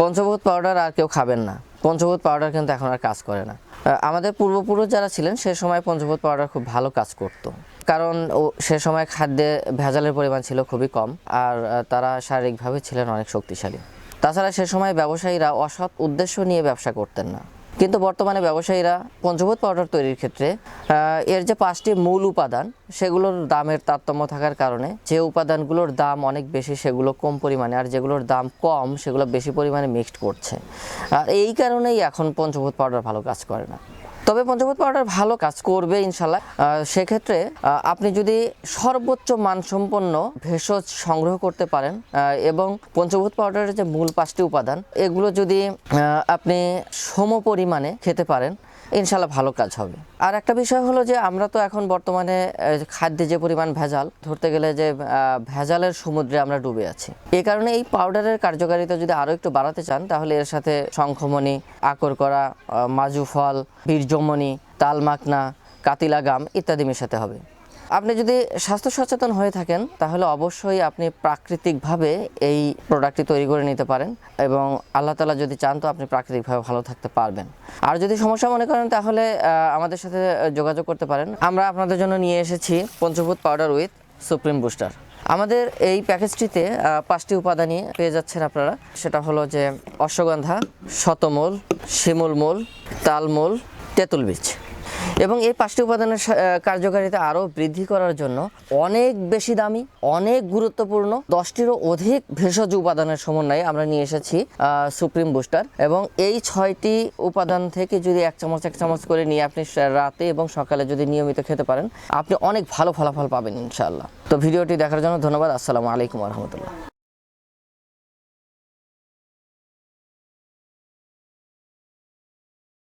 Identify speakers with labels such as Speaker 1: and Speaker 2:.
Speaker 1: পঞ্চভূত powder আর কেউ খাবেন না। পঞ্চভূত পাউডার কিন্তু এখন আর কাজ করে না। আমাদের পূর্বপুরুষ যারা ছিলেন, সে সময় পঞ্চভূত পাউডার খুব ভালো কাজ করত। কারণ ও সে সময় খাদ্যে ভেজালের পরিমাণ ছিল খুবই কম আর তারা শারীরিকভাবে ছিলেন অনেক শক্তিশালী। তাছাড়া সে সময় ব্যবসায়ীরা অসৎ উদ্দেশ্য নিয়ে ব্যবসা করতেন না। কিন্তু বর্তমানে ব্যবসায়ীরা পঞ্চভূত পাউডার তৈরির ক্ষেত্রে এর যে পাঁচটি মূল উপাদান, সেগুলোর দামের তারতম্য থাকার কারণে যে উপাদানগুলোর দাম অনেক বেশি, সেগুলো কম পরিমাণে, আর যেগুলোর দাম কম, সেগুলো বেশি পরিমাণে মিক্সড করছে। আর এই কারণেই এখন পঞ্চভূত পাউডার ভালো কাজ করে না। তবে পঞ্চভূত পাউডার ভালো কাজ করবে ইনশাল্লাহ সেক্ষেত্রে আপনি যদি সর্বোচ্চ মানসম্পন্ন ভেষজ সংগ্রহ করতে পারেন এবং পঞ্চভূত পাউডারের যে মূল পাঁচটি উপাদান, এগুলো যদি আপনি সম পরিমাণে খেতে পারেন ইনশাল্লাহ ভালো কাজ হবে। আর একটা বিষয় হলো যে, আমরা তো এখন বর্তমানে খাদ্যে যে পরিমাণ ভেজাল, ধরতে গেলে যে ভেজালের সমুদ্রে আমরা ডুবে আছি। এ কারণে এই পাউডারের কার্যকারিতা যদি আরও একটু বাড়াতে চান, তাহলে এর সাথে শঙ্খমণি, আকর করা মাজুফল মাজু ফল, বীর্যমণি তালমাকনা কাতিলাগাম ইত্যাদি মেশাতে হবে। আপনি যদি স্বাস্থ্য সচেতন হয়ে থাকেন, তাহলে অবশ্যই আপনি প্রাকৃতিকভাবে এই প্রোডাক্টটি তৈরি করে নিতে পারেন এবং আল্লাহ তালা যদি চান তো আপনি প্রাকৃতিকভাবে ভালো থাকতে পারবেন। আর যদি সমস্যা মনে করেন, তাহলে আমাদের সাথে যোগাযোগ করতে পারেন। আমরা আপনাদের জন্য নিয়ে এসেছি Panchabhoot powder with supreme booster আমাদের এই প্যাকেজটিতে পাঁচটি উপাদানই পেয়ে যাচ্ছেন আপনারা। সেটা হলো যে অশ্বগন্ধা, শতমূল, শিমুলমূল, তালমূল, তেঁতুল বীজ। এবং এই পাঁচটি উপাদানের কার্যকারিতা আরও বৃদ্ধি করার জন্য অনেক বেশি দামি, অনেক গুরুত্বপূর্ণ, দশটিরও অধিক ভেষজ উপাদানের সমন্বয়ে আমরা নিয়ে এসেছি সুপ্রিম বুস্টার। এবং এই ছয়টি উপাদান থেকে যদি এক চামচ এক চামচ করে নিয়ে আপনি রাতে এবং সকালে যদি নিয়মিত খেতে পারেন, আপনি অনেক ভালো ফলাফল পাবেন ইনশাআল্লাহ। তো ভিডিওটি দেখার জন্য ধন্যবাদ। আসসালামু আলাইকুম রহমতুল্লাহ।